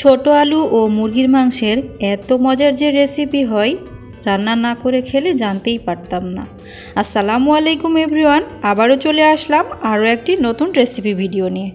ছোট আলু ও মুরগির মাংসের এত মজার যে রেসিপি হয়, রান্না না করে খেলে জানতেই পারতাম না। আসসালামু আলাইকুম এভরিওয়ান আবারও চলে আসলাম আরও একটি নতুন রেসিপি ভিডিও নিয়ে।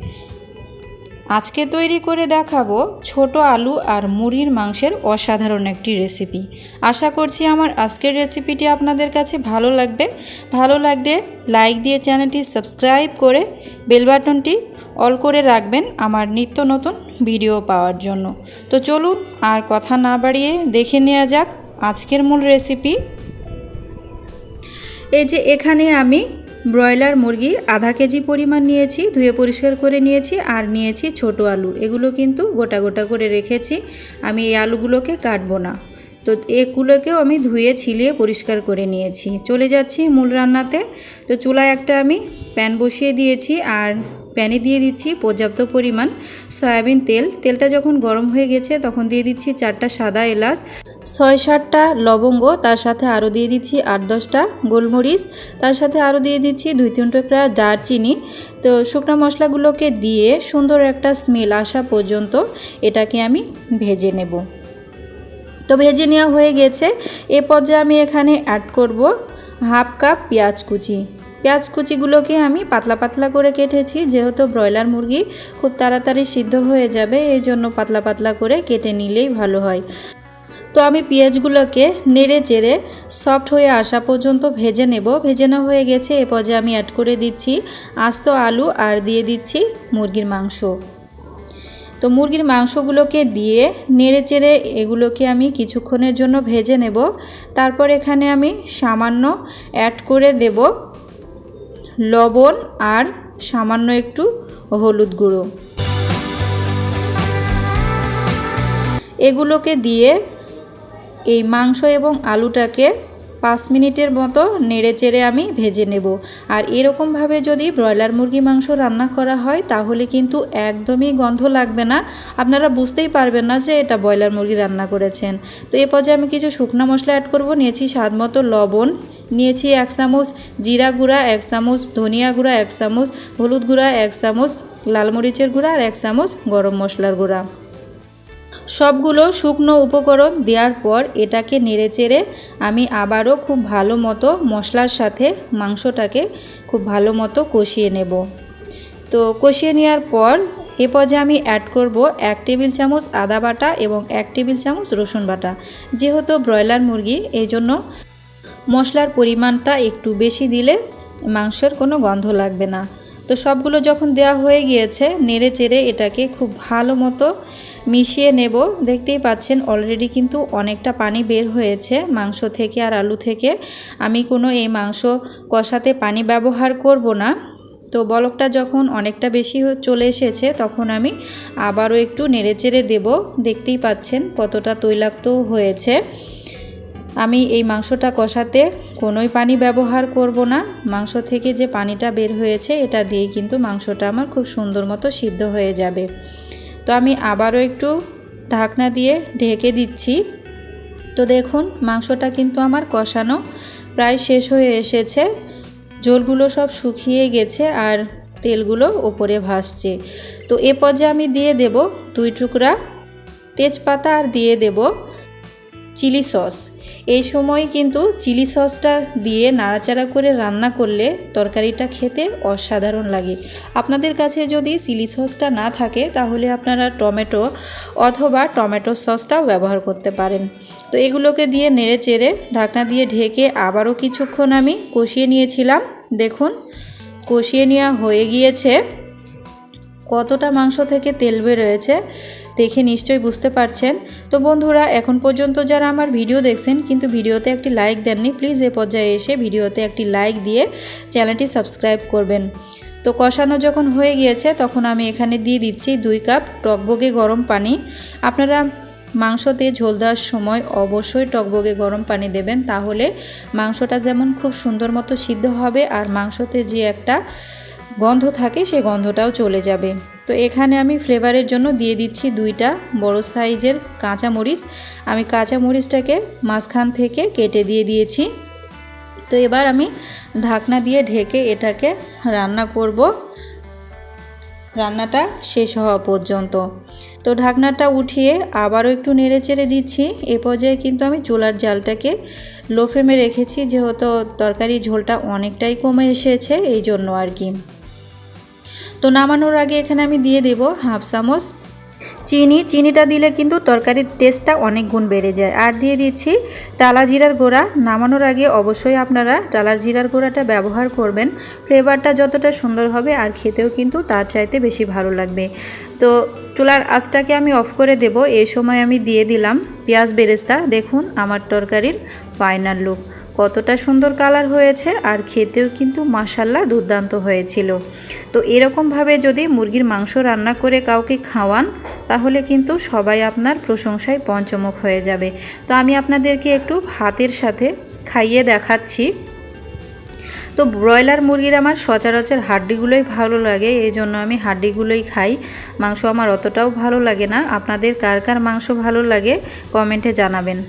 আজকে তৈরি করে দেখাবো ছোট আলু আর মুড়ির মাংসের অসাধারণ একটি রেসিপি আশা করছি আমার আজকের রেসিপিটি আপনাদের কাছে ভালো লাগবে। ভালো লাগলে লাইক দিয়ে চ্যানেলটি সাবস্ক্রাইব করে বেল বাটনটি অল করে রাখবেন আমার নিত্য নতুন ভিডিও পাওয়ার জন্য। তো চলুন আর কথা না বাড়িয়ে দেখে নেওয়া যাক আজকের মূল রেসিপি এই যে এখানে আমি ব্রয়লার, মুরগি, আধা কেজি পরিমাণ নিয়েছি, ধুয়ে পরিষ্কার করে নিয়েছি আর নিয়েছি ছোট আলু। এগুলো কিন্তু গোটা গোটা করে রেখেছি। আমি এই আলুগুলোকে কাটবো না। তো এগুলোকেও আমি ধুয়ে, ছিলিয়ে পরিষ্কার করে নিয়েছি। চলে যাচ্ছি মূল রান্নাতে। তো চুলায় একটা আমি প্যান বসিয়ে দিয়েছি আর প্যানে দিয়ে দিচ্ছি পর্যাপ্ত পরিমাণ সয়াবিন তেল। তেলটা যখন গরম হয়ে গেছে, তখন দিয়ে দিচ্ছি চারটা সাদা এলাচ, ছয় সাতটা লবঙ্গ, তার সাথে আরও দিয়ে দিচ্ছি আট দশটা গোলমরিচ, তার সাথে আরও দিয়ে দিচ্ছি দুই তিন টুকরা দারচিনি। তো শুকনো মশলাগুলোকে দিয়ে সুন্দর একটা স্মেল আসা পর্যন্ত এটাকে আমি ভেজে নেব। তো ভেজে নেওয়া হয়ে গেছে। এ পর্যায়ে আমি এখানে অ্যাড করব হাফ কাপ পেঁয়াজ কুচি। পেঁয়াজ কুচিগুলোকে আমি পাতলা পাতলা করে কেটেছি, যেহেতু ব্রয়লার মুরগি খুব তাড়াতাড়ি সিদ্ধ হয়ে যাবে, এই জন্য পাতলা পাতলা করে কেটে নিলেই ভালো হয়। তো আমি পেঁয়াজগুলোকে নেড়ে চেড়ে সফট হয়ে আসা পর্যন্ত ভেজে নেব। ভেজে নেওয়া হয়ে গেছে, এ পর্যায়ে আমি অ্যাড করে দিচ্ছি আস্ত আলু আর দিয়ে দিচ্ছি মুরগির মাংস। তো মুরগির মাংসগুলোকে দিয়ে নেড়ে চেড়ে এগুলোকে আমি কিছুক্ষণের জন্য ভেজে নেব। তারপর এখানে আমি সামান্য অ্যাড করে দেব লবণ আর সামান্য একটু হলুদ গুঁড়ো। এগুলোকে দিয়ে এই মাংস এবং আলুটাকে পাঁচ মিনিটের মতো নেড়ে চেড়ে আমি ভেজে নেব। আর এরকমভাবে যদি ব্রয়লার মুরগি মাংস রান্না করা হয়, তাহলে কিন্তু একদমই গন্ধ লাগবে না। আপনারা বুঝতেই পারবেন না যে এটা ব্রয়লার মুরগি রান্না করেছেন। তো এ পর্যায়ে আমি কিছু শুকনো মশলা অ্যাড করব। নিয়েছি স্বাদ মতো লবণ, নিয়েছি এক চামচ জিরা গুঁড়া, এক চামচ ধনিয়া গুঁড়া, এক চামচ হলুদ গুঁড়া, এক চামচ লাল মরিচের গুঁড়া, আর এক চামচ গরম মশলার গুঁড়া। সবগুলো শুকনো উপকরণ দেওয়ার পর এটাকে নেড়ে চেড়ে আমি আবারও খুব ভালো মতো মশলার সাথে মাংসটাকে খুব ভালো মতো কষিয়ে নেব। তো কষিয়ে নেওয়ার পর এ পর্যায়ে আমি অ্যাড করব এক টেবিল চামচ আদা বাটা এবং এক টেবিল চামচ রসুন বাটা। যেহেতু ব্রয়লার মুরগি, এই জন্য মশলার পরিমাণটা একটু বেশি দিলে মাংসের কোনো গন্ধ লাগবে না। তো সবগুলো যখন দেওয়া হয়ে গিয়েছে, নেড়ে চেড়ে এটাকে খুব ভালো মতো মিশিয়ে নেব। দেখতেই পাচ্ছেন অলরেডি কিন্তু অনেকটা পানি বের হয়েছে মাংস থেকে আর আলু থেকে। আমি কোনো এই মাংস কষাতে পানি ব্যবহার করব না। তো বলকটা যখন অনেকটা বেশি চলে এসেছে, তখন আমি আবারও একটু নেড়ে চেড়ে দেবো। দেখতেই পাচ্ছেন, কতটা তৈলাক্ত হয়েছে। আমি এই মাংসটা কষাতে কোনোই পানি ব্যবহার করব না। মাংস থেকে যে পানিটা বের হয়েছে, এটা দিয়ে কিন্তু মাংসটা আমার খুব সুন্দর মতো সিদ্ধ হয়ে যাবে। তো আমি আবারও একটু ঢাকনা দিয়ে ঢেকে দিচ্ছি। তো দেখুন, মাংসটা কিন্তু আমার কষানো প্রায় শেষ হয়ে এসেছে। জলগুলো সব শুকিয়ে গেছে আর তেলগুলো ওপরে ভাসছে। তো এ পর্যায়ে আমি দিয়ে দেব দুই টুকরা তেজপাতা আর দিয়ে দেব চিলি সস। এই সময় কিন্তু চিলি সসটা দিয়ে নাড়াচাড়া করে রান্না করলে তরকারিটা খেতে অসাধারণ লাগে। আপনাদের কাছে যদি চিলি সসটা না থাকে, তাহলে আপনারা টমেটো অথবা টমেটো সসটাও ব্যবহার করতে পারেন। তো এগুলোকে দিয়ে নেড়ে চেড়ে ঢাকনা দিয়ে ঢেকে আবারও কিছুক্ষণ আমি কষিয়ে নিয়েছিলাম। দেখুন, কষিয়ে নেওয়া হয়ে গিয়েছে। কতটা মাংস থেকে তেল বেরোয়েছে দেখে নিশ্চয়ই বুঝতে পারছেন। তো বন্ধুরা, এখন পর্যন্ত যারা আমার ভিডিও দেখছেন, কিন্তু ভিডিওতে একটি লাইক দেননি প্লিজ এ পর্যায়ে এসে ভিডিওতে একটি লাইক দিয়ে চ্যানেলটি সাবস্ক্রাইব করবেন। তো কষানো যখন হয়ে গিয়েছে, তখন আমি এখানে দিয়ে দিচ্ছি দুই কাপ টকবগে গরম পানি। আপনারা মাংসতে ঝোল দেওয়ার সময় অবশ্যই টকবগে গরম পানি দেবেন, তাহলে মাংসটা যেমন খুব সুন্দর মতো সিদ্ধ হবে, আর মাংসতে যে একটা গন্ধ থাকে, সে গন্ধটাও চলে যাবে। তো এখানে আমি ফ্লেভারের জন্য দিয়ে দিচ্ছি দুইটা বড় সাইজের কাঁচা মরিচ আমি কাঁচা মরিচটাকে মাঝখান থেকে কেটে দিয়ে দিয়েছি। তো এবার আমি ঢাকনা দিয়ে ঢেকে এটাকে রান্না করব। রান্নাটা শেষ হওয়া পর্যন্ত। তো ঢাকনাটা উঠিয়ে আবারও একটু নেড়ে চেড়ে দিচ্ছি। এ পর্যায়ে কিন্তু আমি চুলার জালটাকে লো ফ্লেমে রেখেছি, যেহেতু তরকারি ঝোলটা অনেকটাই কমে এসেছে, এই জন্য আর কি। তো নামানোর আগে এখানে আমি দিয়ে দেব হাফ চামচ চিনি। চিনিটা দিলে কিন্তু তরকারির টেস্টটা অনেক গুণ বেড়ে যায়। আর দিয়ে দিচ্ছি টালা জিরার গোড়া। নামানোর আগে অবশ্যই আপনারা টালা জিরার গোড়াটা ব্যবহার করবেন। ফ্লেভারটা যতটা সুন্দর হবে আর খেতেও কিন্তু তার চাইতে বেশি ভালো লাগবে। তো চুলার আঁচটাকে আমি অফ করে দেব। এই সময় আমি দিয়ে দিলাম পেঁয়াজ বেরেস্তা। দেখুন আমার তরকারির ফাইনাল লুক কতটা সুন্দর কালার হয়েছে আর খেতেও কিন্তু মাসাল্লা দুর্দান্ত হয়েছিল। তো এরকমভাবে যদি মুরগির মাংস রান্না করে কাউকে খাওয়ান, তাহলে কিন্তু সবাই আপনার প্রশংসায় পঞ্চমুখ হয়ে যাবে। তো আমি আপনাদেরকে একটু ভাতের সাথে খাইয়ে দেখাচ্ছি। তো ব্রয়লার মুরগির আমার সচরাচর হাড্ডিগুলোই ভালো লাগে এই জন্য আমি হাড্ডিগুলোই খাই। মাংস আমার অতটাও ভালো লাগে না। আপনাদের কার কার মাংস ভালো লাগে, কমেন্টে জানাবেন।